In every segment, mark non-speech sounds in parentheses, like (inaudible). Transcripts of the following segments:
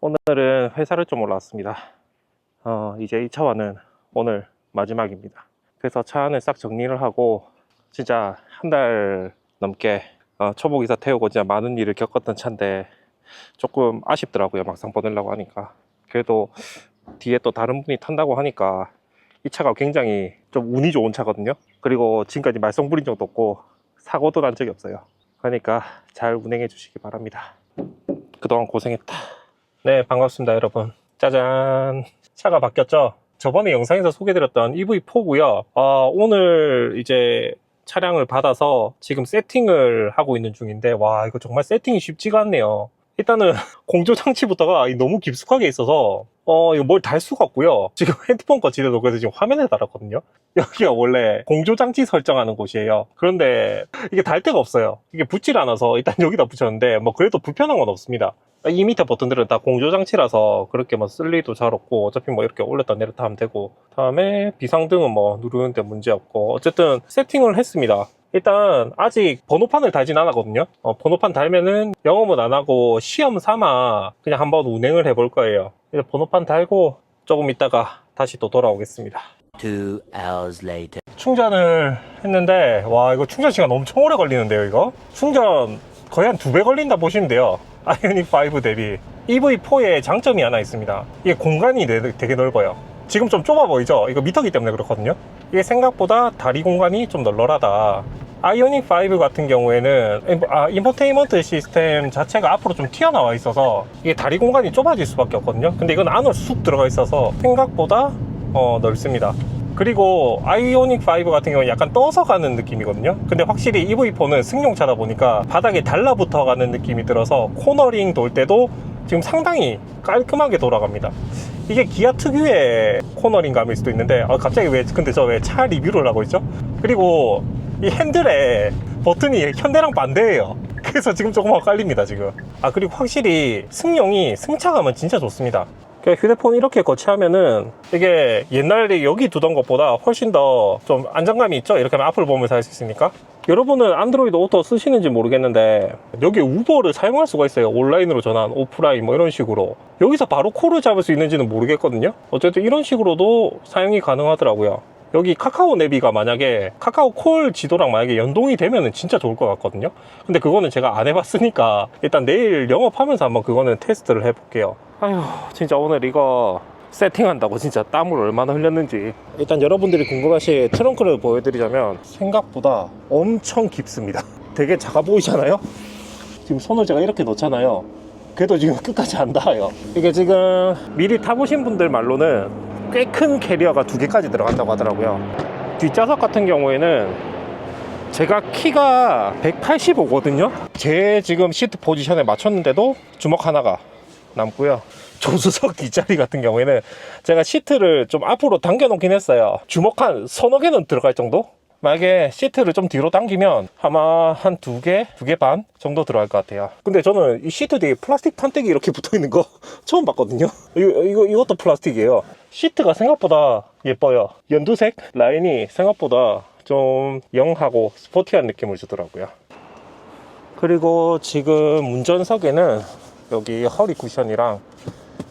오늘은 회사를 좀 올라왔습니다. 어, 이제 이 차와는 오늘 마지막입니다. 그래서 차 안을 싹 정리를 하고 진짜 한 달 넘게 어, 초보기사 태우고 진짜 많은 일을 겪었던 차인데 조금 아쉽더라고요. 막상 보내려고 하니까. 그래도 뒤에 또 다른 분이 탄다고 하니까 이 차가 굉장히 좀 운이 좋은 차거든요. 그리고 지금까지 말썽 부린 적도 없고 사고도 난 적이 없어요. 그러니까 잘 운행해 주시기 바랍니다. 그동안 고생했다. 네, 반갑습니다, 여러분. 짜잔. 차가 바뀌었죠? 저번에 영상에서 소개드렸던 EV4고요. 아, 오늘 이제 차량을 받아서 지금 세팅을 하고 있는 중인데, 와, 이거 정말 세팅이 쉽지가 않네요. 일단은 (laughs) 공조 장치부터가 너무 깊숙하게 있어서 어 이거 뭘 달 수가 없고요. 지금 (laughs) 핸드폰 거치대도 그래서 지금 화면에 달았거든요. (laughs) 여기가 원래 공조 장치 설정하는 곳이에요. 그런데 이게 달 데가 없어요. 이게 붙질 않아서 일단 여기다 붙였는데 뭐 그래도 불편한 건 없습니다. 이 밑에 버튼들은 다 공조 장치라서 그렇게 뭐 쓸 일도 잘 없고 어차피 뭐 이렇게 올렸다 내렸다 하면 되고. 다음에 비상등은 뭐 누르는데 문제 없고. 어쨌든 세팅을 했습니다 일단 아직 번호판을 달진 않았거든요. 어, 번호판 달면은 영업은 안 하고 시험 삼아 그냥 한번 운행을 해볼 거예요. 이제 번호판 달고 조금 있다가 다시 또 돌아오겠습니다. Two hours later. 충전을 했는데 와 이거 충전 시간 엄청 오래 걸리는데요 이거? 충전 거의 한 두 배 걸린다 보시면 돼요. (laughs) 아이오닉 5 대비. EV4의 장점이 하나 있습니다. 이게 공간이 되- 되게 넓어요. 지금 좀 좁아 보이죠? 이거 미터기 때문에 그렇거든요 이게 생각보다 다리 공간이 좀 널널하다. 아이오닉 5 같은 경우에는 임- 아, 인포테인먼트 시스템 자체가 앞으로 좀 튀어나와 있어서 이게 다리 공간이 좁아질 수밖에 없거든요. 근데 이건 안으로 쑥 들어가 있어서 생각보다 어, 넓습니다. 그리고 아이오닉 5 같은 경우는 약간 떠서 가는 느낌이거든요. 근데 확실히 EV4는 승용차다 보니까 바닥에 달라붙어 가는 느낌이 들어서 코너링 돌 때도 지금 상당히 깔끔하게 돌아갑니다. 이게 기아 특유의 코너링 감일 수도 있는데 아, 갑자기 왜 근데 저 왜 차 리뷰를 하고 있죠? 그리고 이 핸들에 버튼이 현대랑 반대예요. 그래서 지금 조금 헷갈립니다 지금. 아 그리고 확실히 승용이 승차감은 진짜 좋습니다. 그 휴대폰 이렇게 거치하면은 이게 옛날에 여기 두던 것보다 훨씬 더 좀 안정감이 있죠? 이렇게 하면 앞을 보면서 할 수 있으니까 여러분은 안드로이드 오토 쓰시는지 모르겠는데 여기 우버를 사용할 수가 있어요. 온라인으로 전환 오프라인 뭐 이런 식으로. 여기서 바로 콜을 잡을 수 있는지는 모르겠거든요. 어쨌든 이런 식으로도 사용이 가능하더라고요. 여기 카카오 내비가 만약에 카카오 콜 지도랑 만약에 연동이 되면은 진짜 좋을 것 같거든요. 근데 그거는 제가 안 해봤으니까 일단 내일 영업하면서 한번 그거는 테스트를 해볼게요. 아휴 진짜 오늘 이거 세팅한다고 진짜 땀을 얼마나 흘렸는지. 일단 여러분들이 궁금하신 트렁크를 보여드리자면 생각보다 엄청 깊습니다. (laughs) 되게 작아 보이잖아요? 지금 손을 제가 이렇게 넣잖아요. 그래도 지금 끝까지 안 닿아요. 이게 지금 미리 타보신 분들 말로는 꽤 큰 캐리어가 두 개까지 들어간다고 하더라고요. 뒷좌석 같은 경우에는 제가 키가 185거든요? 제 지금 시트 포지션에 맞췄는데도 주먹 하나가 남고요 조수석 (laughs) 뒷자리 같은 경우에는 제가 시트를 좀 앞으로 당겨 놓긴 했어요 주먹 한 서너 개는 들어갈 정도? 만약에 시트를 좀 뒤로 당기면 아마 한 두 개, 두 개 반 정도 들어갈 것 같아요. 근데 저는 이 시트 뒤에 플라스틱 판때기 이렇게 (laughs) 붙어 있는 거 처음 봤거든요. 이거, 이거, 이것도 플라스틱이에요. 시트가 생각보다 예뻐요. 연두색 라인이 생각보다 좀 영하고 스포티한 느낌을 주더라고요. 그리고 지금 운전석에는 여기 허리 쿠션이랑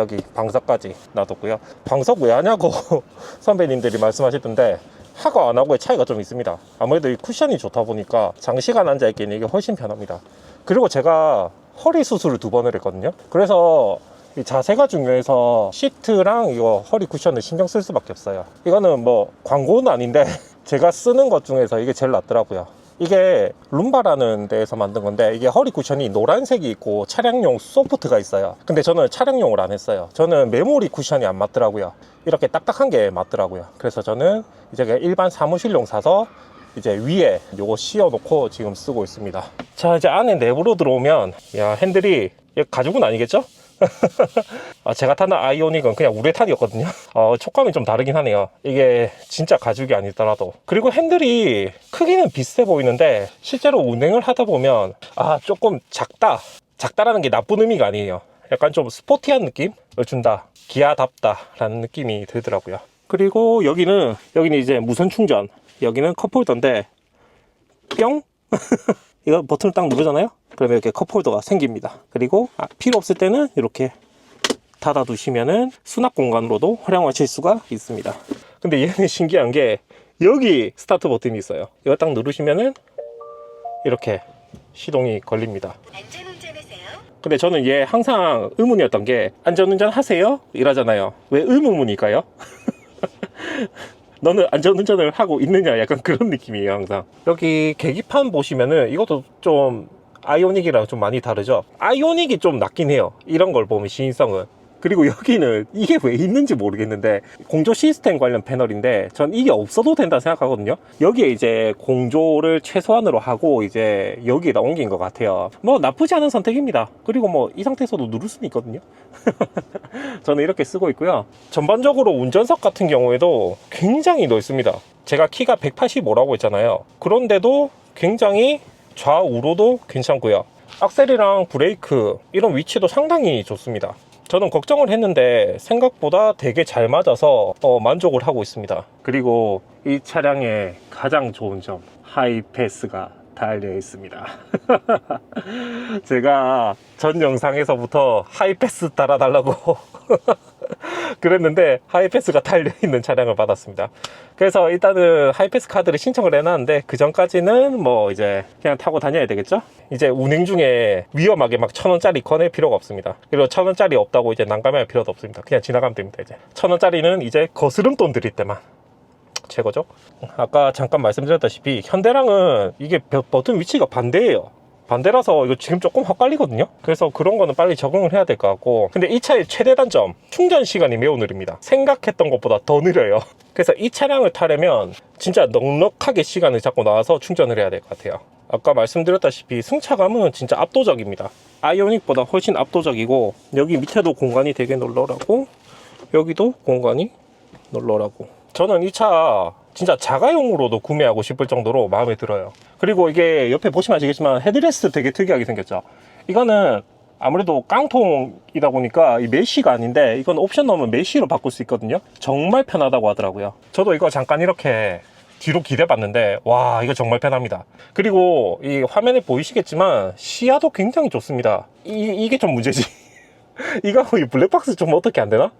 여기 방석까지 놔뒀고요. 방석 왜 하냐고 (laughs) 선배님들이 말씀하시던데 하고 안 하고의 차이가 좀 있습니다. 아무래도 이 쿠션이 좋다 보니까 장시간 앉아 있기는 이게 훨씬 편합니다. 그리고 제가 허리 수술을 두 번을 했거든요. 그래서 이 자세가 중요해서 시트랑 이거 허리 쿠션을 신경 쓸 수밖에 없어요. 이거는 뭐 광고는 아닌데 (laughs) 제가 쓰는 것 중에서 이게 제일 낫더라고요. 이게 룸바라는 데에서 만든 건데 이게 허리 쿠션이 노란색이 있고 차량용 소프트가 있어요. 근데 저는 차량용을 안 했어요. 저는 메모리 쿠션이 안 맞더라고요. 이렇게 딱딱한 게 맞더라고요. 그래서 저는 이제 일반 사무실용 사서 이제 위에 요거 씌워 놓고 지금 쓰고 있습니다. 자 이제 안에 내부로 들어오면 야 핸들이 가죽은 아니겠죠? (laughs) 아, 제가 타는 아이오닉은 그냥 우레탄이었거든요. (laughs) 어, 촉감이 좀 다르긴 하네요. 이게 진짜 가죽이 아니더라도. 그리고 핸들이 크기는 비슷해 보이는데 실제로 운행을 하다 보면 아, 조금 작다. 작다라는 게 나쁜 의미가 아니에요. 약간 좀 스포티한 느낌을 준다. 기아답다라는 느낌이 들더라고요. 그리고 여기는 여기는 이제 무선 충전. 여기는 컵홀더인데 뿅 (laughs) 이거 버튼을 딱 누르잖아요. 그러면 이렇게 컵홀더가 생깁니다. 그리고 아, 필요 없을 때는 이렇게 닫아 두시면은 수납 공간으로도 활용하실 수가 있습니다. 근데 얘는 (laughs) 신기한 게 여기 스타트 버튼이 있어요. 이거 딱 누르시면은 이렇게 시동이 걸립니다. 근데 저는 얘 항상 의문이었던 게 안전운전 하세요? 이러잖아요. 왜 의문문일까요? (laughs) 너는 안전운전을 하고 있느냐 약간 그런 느낌이에요 항상 여기 계기판 보시면은 이것도 좀 아이오닉이랑 좀 많이 다르죠? 아이오닉이 좀 낫긴 해요. 이런 걸 보면 시인성은. 그리고 여기는 이게 왜 있는지 모르겠는데 공조 시스템 관련 패널인데 전 이게 없어도 된다 생각하거든요. 여기에 이제 공조를 최소한으로 하고 이제 여기에다 옮긴 것 같아요. 뭐 나쁘지 않은 선택입니다. 그리고 뭐 이 상태에서도 누를 수는 있거든요. (laughs) 저는 이렇게 쓰고 있고요. 전반적으로 운전석 같은 경우에도 굉장히 넓습니다. 제가 키가 185라고 했잖아요. 그런데도 굉장히 좌우로도 괜찮고요. 악셀이랑 브레이크 이런 위치도 상당히 좋습니다. 저는 걱정을 했는데 생각보다 되게 잘 맞아서 어, 만족을 하고 있습니다. 그리고 이 차량의 가장 좋은 점 하이패스가 달려 있습니다. (laughs) 제가 전 영상에서부터 하이패스 달아달라고 (laughs) (laughs) 그랬는데 하이패스가 달려있는 차량을 받았습니다. 그래서 일단은 하이패스 카드를 신청을 해놨는데 그 전까지는 뭐 이제 그냥 타고 다녀야 되겠죠? 이제 운행 중에 위험하게 막 천원짜리 꺼낼 필요가 없습니다. 그리고 천원짜리 없다고 이제 난감할 필요도 없습니다. 그냥 지나가면 됩니다 이제. 천원짜리는 이제 거스름돈 드릴 때만. 최고죠? 아까 잠깐 말씀드렸다시피 현대랑은 이게 버- 버튼 위치가 반대예요 반대라서 이거 지금 조금 헛갈리거든요? 그래서 그런 거는 빨리 적응을 해야 될 것 같고. 근데 이 차의 최대 단점 충전 시간이 매우 느립니다. 생각했던 것보다 더 느려요. (laughs) 그래서 이 차량을 타려면 진짜 넉넉하게 시간을 잡고 나와서 충전을 해야 될 것 같아요. 아까 말씀드렸다시피 승차감은 진짜 압도적입니다. 아이오닉보다 훨씬 압도적이고 여기 밑에도 공간이 되게 널널하고 여기도 공간이 널널하고. 저는 이 차 진짜 자가용으로도 구매하고 싶을 정도로 마음에 들어요. 그리고 이게 옆에 보시면 아시겠지만 헤드레스트 되게 특이하게 생겼죠. 이거는 아무래도 깡통이다 보니까 이 메쉬가 아닌데 이건 옵션 넣으면 메쉬로 바꿀 수 있거든요. 정말 편하다고 하더라고요. 저도 이거 잠깐 이렇게 뒤로 기대봤는데 와 이거 정말 편합니다. 그리고 이 화면에 보이시겠지만 시야도 굉장히 좋습니다. 이, 이게 좀 문제지. (laughs) 이거 이 블랙박스 좀 어떻게 안 되나?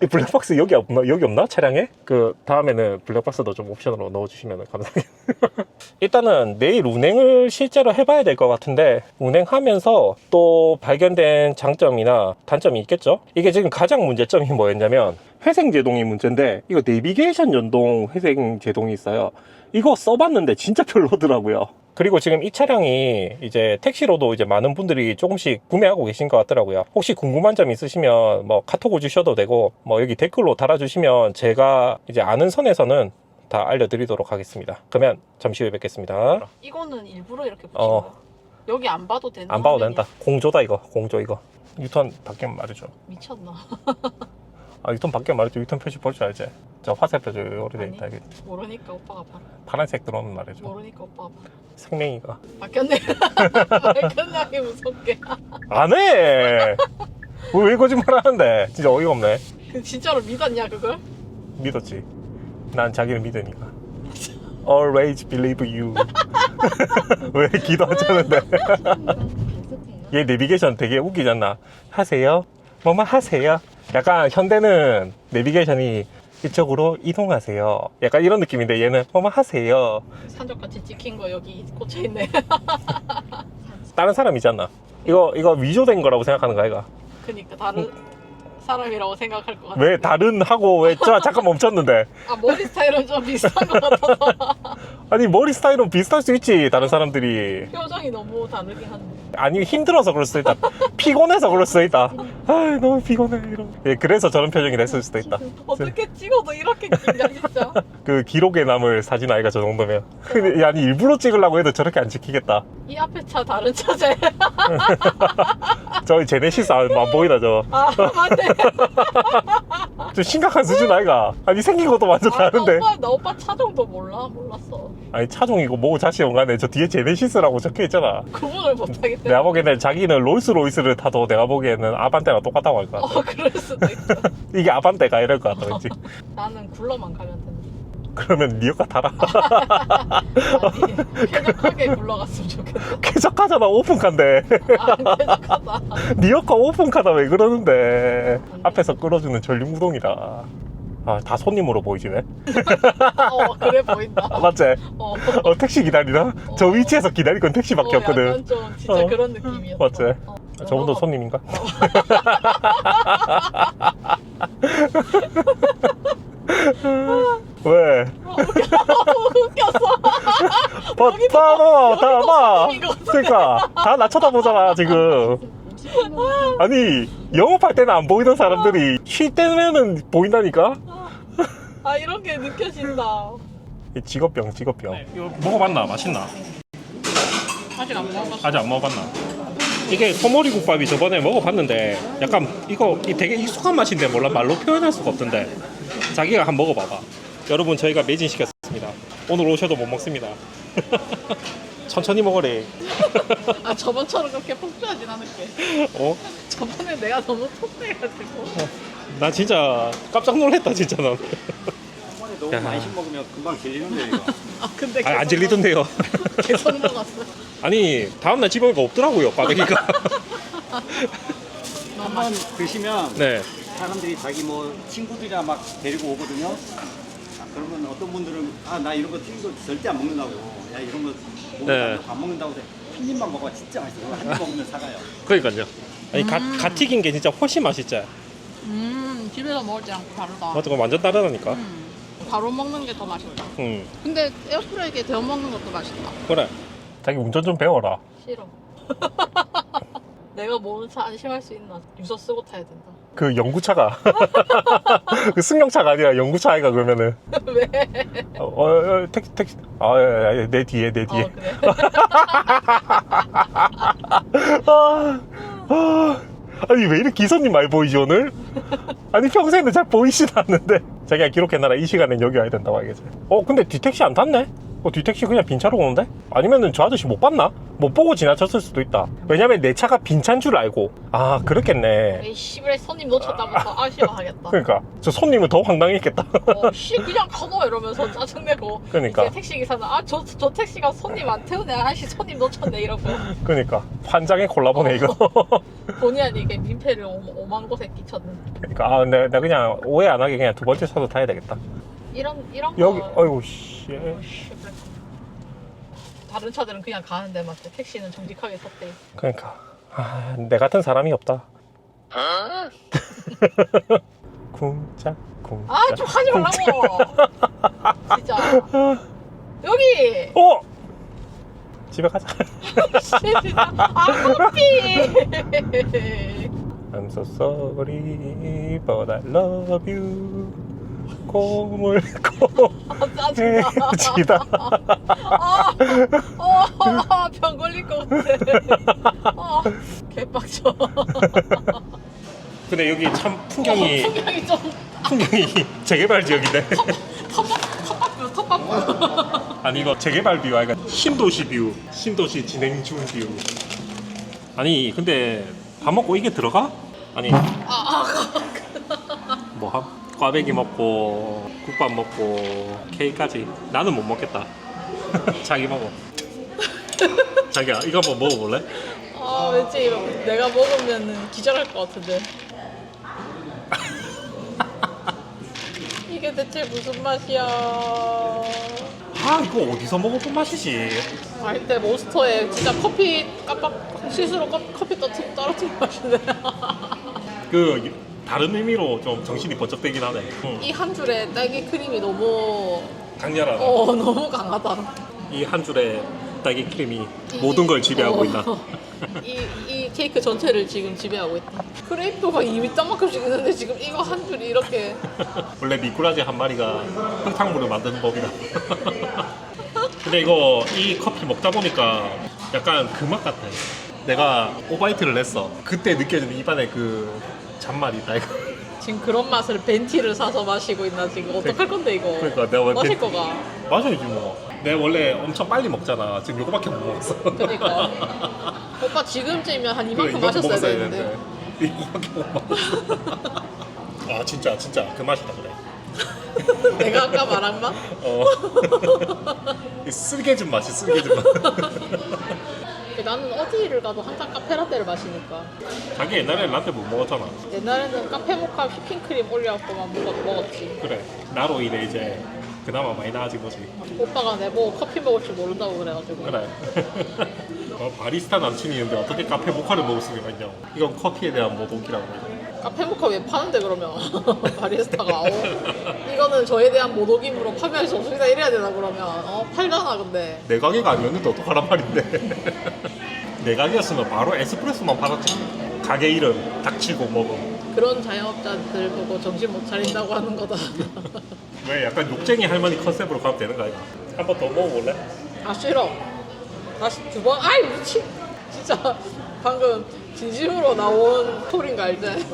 이 블랙박스 여기 없나? 여기 없나? 차량에? 그 다음에는 블랙박스도 좀 옵션으로 넣어주시면 감사하겠습니다. (laughs) 일단은 내일 운행을 실제로 해봐야 될 것 같은데 운행하면서 또 발견된 장점이나 단점이 있겠죠? 이게 지금 가장 문제점이 뭐였냐면 회생 제동이 문제인데 이거 내비게이션 연동 회생 제동이 있어요. 이거 써봤는데 진짜 별로더라고요. 그리고 지금 이 차량이 이제 택시로도 이제 많은 분들이 조금씩 구매하고 계신 것 같더라고요. 혹시 궁금한 점 있으시면 뭐 카톡을 주셔도 되고 뭐 여기 댓글로 달아주시면 제가 이제 아는 선에서는 다 알려드리도록 하겠습니다. 그러면 잠시 후에 뵙겠습니다. 이거는 일부러 이렇게 붙인 어. 거야. 여기 안 봐도 되는 안 봐도 화면이야. 된다. 공조다 이거. 공조 이거. 유턴 바뀌면 말이죠. 미쳤나? (laughs) 아 유턴 바뀌면 말이죠. 유턴 표시 볼 줄 알지? 저 화살 표시 오래돼 있다. 아니. 이게 모르니까 오빠가 봐라. 파란색 들어오는 말이죠. 모르니까 오빠가 봐라. 생명이가. 바뀌었네. (laughs) 바뀌었냐기 무섭게. 안 해! 왜 거짓말 하는데? 진짜 어이가 없네. 그 진짜로 믿었냐 그걸? 믿었지. 난 자기를 믿으니까. Always believe you. (laughs) 왜 기도 안 차는데? 얘 내비게이션 되게 웃기지 않나? 하세요? 뭐만 하세요? 약간 현대는 내비게이션이 이쪽으로 이동하세요. 약간 이런 느낌인데 얘는 뭐만 하세요. 산적같이 찍힌 거 여기 꽂혀 있네. (laughs) 다른 사람이잖아. 이거 이거 위조된 거라고 생각하는 거야, 이거. 그니까 다른 사람이라고 생각할 것 같아. 왜 다른 하고 왜저 잠깐 멈췄는데? 아 머리 스타일은 좀 비슷한 것 같아서 (laughs) 아니 머리 스타일은 비슷할 수 있지 다른 사람들이. 표정이 너무 다르긴 한데. 아니 힘들어서 그럴 수도 있다. 피곤해서 그럴 수도 있다 아 너무 피곤해 이런. 예, 그래서 저런 표정이 됐을 수도 있다. 어떻게 찍어도 이렇게 찍냐 진짜. (laughs) 그 기록에 남을 사진 아이가 저 정도면. 근데 아니 일부러 찍으려고 해도 저렇게 안 찍히겠다. 이 앞에 차 다른 차제. (laughs) 저희 제네시스 안, 안 보이다 저좀 아 맞네. (laughs) 심각한 수준 아이가. 아니 생긴 것도 완전 아, 나 다른데. 오빠 나 오빠 차종도 몰라 몰랐어. 아니 차종이고 뭐 자시 연간에 저 뒤에 제네시스라고 적혀있잖아. 구분을 못하겠대. 내가 보기에는 자기는 롤스로이스를 타도 내가 보기에는 아반떼랑 똑같다고 할 것 같아 어 그럴 수도 있어. (laughs) 이게 아반떼가 이럴 것 같아 왠지 (laughs) 나는 굴러만 가면 된다. 그러면 니어카 타라. (laughs) 아니 쾌적하게 굴러갔으면 좋겠다 쾌적하잖아 오픈카인데. 아 쾌적하다 니어카 오픈카다 왜 그러는데. 앞에서 끌어주는 전륜구동이다. 아, 다 손님으로 보이지네. (laughs) 어 그래 보인다 아, 맞지? 어, 어, 택시 기다리나? 저 어. 위치에서 기다릴 건 택시밖에 어, 없거든. 약간 좀 진짜 어. 그런 느낌이었어 맞지? 어. 저분도 어. 손님인가? 왜? (laughs) 웃겼어 봐, 봐봐, 다 봐. 그러니까 다 나 쳐다보잖아 지금. 아니 영업할 때는 안 보이던 사람들이 쉴 때면은 보인다니까. 아 이런 게 느껴진다 이 직업병, 직업병. 이거 먹어봤나? 맛있나? 아직 안 먹었어 아직 안 먹어봤나? 이게 소머리 국밥이 저번에 먹어봤는데 약간 이거 이 되게 익숙한 맛인데 몰라 말로 표현할 수가 없던데 자기가 한번 먹어봐봐 여러분 저희가 매진시켰습니다 오늘 오셔도 못 먹습니다 (laughs) 천천히 먹으래 아 저번처럼 그렇게 폭주하진 않을게 어? 저번에 내가 너무 폭주해가지고 나 진짜 깜짝 놀랐다 진짜 난 너무 야. 많이 먹으면 금방 질리는데 이거. 아 근데 아, 안 계속 질리던데요 먹- 계속 먹었어 아니 다음날 오니까 없더라고요 너무 한번 드시면 네 사람들이 자기 뭐 친구들이랑 막 데리고 오거든요. 아, 그러면 어떤 분들은 아 나 이런 거 튀긴 거 절대 안 먹는다고. 야 이런 거 네. 안 먹는다고 해서 한 입만 먹어 진짜 맛있어. 한입 먹으면 사가요. 그러니까요. 아니 가, 가 튀긴 게 진짜 훨씬 맛있지. 음 집에서 먹을 때랑 다르다. 맞아 그거 완전 다르다니까. 음, 바로 먹는 게 더 맛있다. 응 근데 에어프라이기에 데워 먹는 것도 맛있다. 그래. 자기 운전 좀 배워라. 싫어. (laughs) 내가 차 안심할 수 있나. 유서 쓰고 타야 된다 그 연구차가. (laughs) 그 승용차가 아니라 연구차 아이가 그러면은. (laughs) 왜? 어, 어, 어 택시 택시 아내 뒤에 내 뒤에. 어 그래. (laughs) 아, 아, 아니 왜 이렇게 기사님 많이 보이지 오늘? 아니 평소에는 잘 보이진 않는데. 자기가 기록해놔라. 이 시간엔 여기 와야 된다고 알겠지 어 근데 뒤택시 안 탔네? 어 뒤택시 그냥 빈 차로 오는데? 아니면은 저 아저씨 못 봤나? 못 보고 지나쳤을 수도 있다. 왜냐면 내 차가 빈 차인 줄 알고. 아 그렇겠네. 에이 씨발 손님 놓쳤다부터 아쉬워하겠다. 그러니까 저 손님은 더 황당했겠다. 어, 씨 그냥 가노! 이러면서 짜증내고. 그러니까. 이제 택시 기사는 아저 저 택시가 손님 안 태우네. 아씨 손님 놓쳤네 이러고. 그러니까. 환장의 콜라보네 이거. (laughs) 본의 아니게 민폐를 오- 오만 곳에 끼쳤는데 그러니까. 아 내, 나 그냥 오해 안 하게 그냥 두 번째 차도 타야 되겠다. 이런 이런 여기 거. 어이구 씨. 씨, 그래. 다른 차들은 그냥 가는데 맞대 택시는 정직하게 섰대. 그러니까. 아, 내 같은 사람이 없다. (laughs) 쿵짝 쿵짝. 아 좀 하지 말라고! 진짜. 여기! 어? 집에 가자. (laughs) 진짜. 아 커피 I'm so sorry, but I love you. 아 짜증나 꼬지다. 아, 어, 병 걸릴 것 같아. 어, 개빡쳐. 근데 여기 참 풍경이 풍경이 좀 풍경이 재개발 지역인데. 텃밭뷰, 텃밭뷰. 아니 이거 재개발 뷰 아니가 신도시 뷰, 신도시 진행 중 뷰. 아니 근데 밥 먹고 이게 들어가? 아니 뭐 함? 꽈배기 먹고 국밥 먹고 케이크까지 나는 못 먹겠다. (laughs) 자기 먹어. (laughs) 자기야 이거 한번 먹어볼래? 아, 왠지 내가 먹으면 기절할 것 같은데. (laughs) 이게 대체 무슨 맛이야? 아 이거 어디서 먹어본 맛이지? 아, 이때 몬스터에 진짜 커피 깜빡 실수로 커- 커피 떨어뜨- 떨어뜨린 맛이네. 그 다른 의미로 좀 정신이 번쩍되긴 하네. 응. 이 한 줄에 딸기 크림이 너무 강렬하다. 어 (laughs) 너무 강하다. 이 한 줄에 딸기 크림이 모든 걸 지배하고 어. 있다. (laughs) 이, 이 케이크 전체를 지금 지배하고 있다. 크레이프가 이미 땅만큼씩 있는데 지금 이거 한 줄이 이렇게 (laughs) 원래 미꾸라지 한 마리가 흙탕물을 만드는 법이다. 근데 이거 이 커피 먹다 보니까 약간 그 맛 같아. 내가 오바이트를 했어. 그때 느껴지는 입안에 그 잔맛이 있다 이거. 지금 그런 맛을 벤티를 사서 마시고 있나 지금 어떡할 건데 이거 그러니까 내가 왜 마실 벤- 거가 마셔야지 뭐. 내가 원래 엄청 빨리 먹잖아. 지금 요거밖에 못 먹었어. 그러니까 (laughs) 오빠 지금쯤이면 한 이만큼 이만큼 마셨어야 먹었어야 되는데 (laughs) 이거밖에 못 먹었어. (laughs) 아 진짜 진짜 그 맛이다 그래. 내가 아까 말한 맛? 어. 이 쓸개즙 맛이 쓸개즙 맛. 나는 어디를 가도 항상 카페라떼를 마시니까 자기 옛날에 라떼 못 먹었잖아. 옛날에는 카페 모카 휘핑크림 올려갖고만 먹, 먹었지 그래. 나로 인해 이제 그나마 많이 나아진 거지. 오빠가 내보고 커피 먹을 줄 모른다고 그래가지고 그래. (laughs) 어, 바리스타 남친이 있는데 어떻게 카페 모카를 먹을 수가 있냐고. 이건 커피에 대한 모독이라고. 카페 모카 왜 파는데 그러면 (laughs) 바리스타가 어, 이거는 저에 대한 모독임으로 판매할 수 없습니다 이래야 되나 그러면 어 팔잖아 근데 내 가게가 아니었는데 어떡하란 말인데. (laughs) 내 가게였으면 바로 에스프레소만 팔았지. 가게 이름 닥치고 먹음. 그런 자영업자들 보고 정신 못 차린다고 하는 거다 (laughs) 왜 약간 욕쟁이 할머니 컨셉으로 가면 되는 거 아이가? 한 번 더 먹어볼래? 아 싫어 다시 두 번 아이 미친 진짜 방금 진심으로 나온 소린가 알지?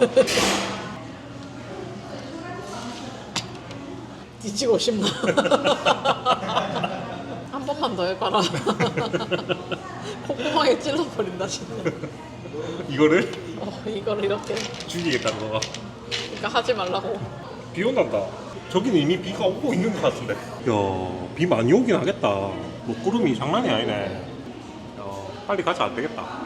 뒤지고 싶나? (laughs) 한 번만 더 해봐라 (laughs) 콧구멍에 찔러버린다 진짜 이거를 어, 이거를 이렇게 죽이겠다는 거가. 그러니까 하지 말라고 비 온단다. 저기는 이미 비가 오고 있는 것 같은데. 야, 비 많이 오긴 하겠다. 뭐 구름이 장난이 아니네. 야, 빨리 가자 안 되겠다.